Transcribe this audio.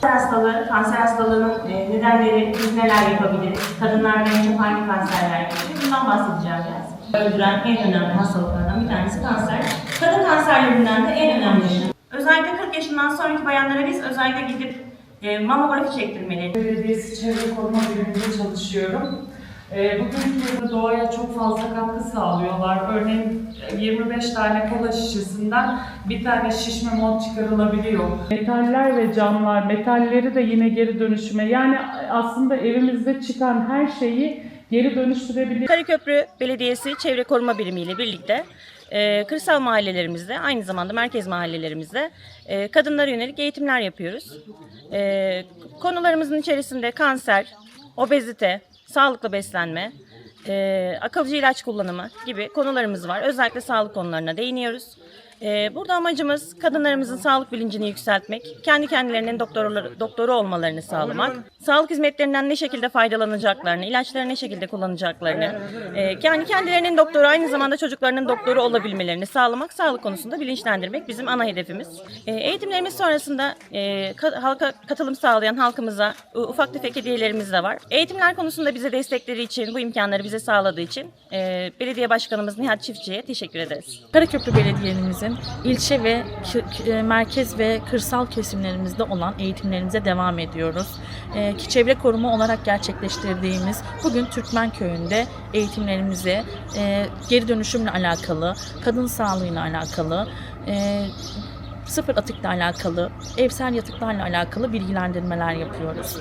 Kanser hastalığı, kanser hastalığının e, nedenleri, biz neler yapabiliriz? Kadınlarda en çok hangi kanserler geçiyor? Bundan bahsedeceğim biraz. Öldüren en önemli hastalıklardan bir tanesi kanser. Kadın kanserlerinden de en önemlisi. Özellikle 40 yaşından sonraki bayanlara biz özellikle gidip e, mamografi çektirmeli. Belediyesi Çevre Koruma Biriminde çalışıyorum. Ee, Bugün doğaya çok fazla katkı sağlıyorlar. Örneğin 25 tane kola şişesinden bir tane şişme mont çıkarılabiliyor. Metaller ve camlar, metalleri de yine geri dönüşüme yani aslında evimizde çıkan her şeyi geri dönüştürebiliyoruz. Karaköprü Belediyesi Çevre Koruma Birimi ile birlikte e, kırsal mahallelerimizde, aynı zamanda merkez mahallelerimizde e, kadınlara yönelik eğitimler yapıyoruz. E, konularımızın içerisinde kanser, obezite, sağlıklı beslenme, e, akılcı ilaç kullanımı gibi konularımız var. Özellikle sağlık konularına değiniyoruz. E, burada amacımız kadınlarımızın sağlık bilincini yükseltmek, kendi kendilerinin doktorları, doktoru olmalarını sağlamak, sağlık hizmetlerinden ne şekilde faydalanacaklarını, ilaçları ne şekilde kullanacaklarını, e, yani kendilerinin doktoru aynı zamanda çocuklarının doktoru olabilmelerini sağlamak, sağlık konusunda bilinçlendirmek bizim ana hedefimiz. E, eğitimlerimiz sonrasında e, ka- halka katılım sağlayan halkımıza ufak tefek hediyelerimiz de var. Eğitimler konusunda bize destekleri için, bu imkanları bize sağladığı için belediye başkanımız Nihat Çiftçi'ye teşekkür ederiz. Karaköprü Belediye'mizin ilçe ve e, merkez ve kırsal kesimlerimizde olan eğitimlerimize devam ediyoruz. Ee, ki çevre koruma olarak gerçekleştirdiğimiz bugün Türkmen Köyü'nde eğitimlerimizi e, geri dönüşümle alakalı, kadın sağlığıyla alakalı, e, sıfır atıkla alakalı, evsel yatıklarla alakalı bilgilendirmeler yapıyoruz.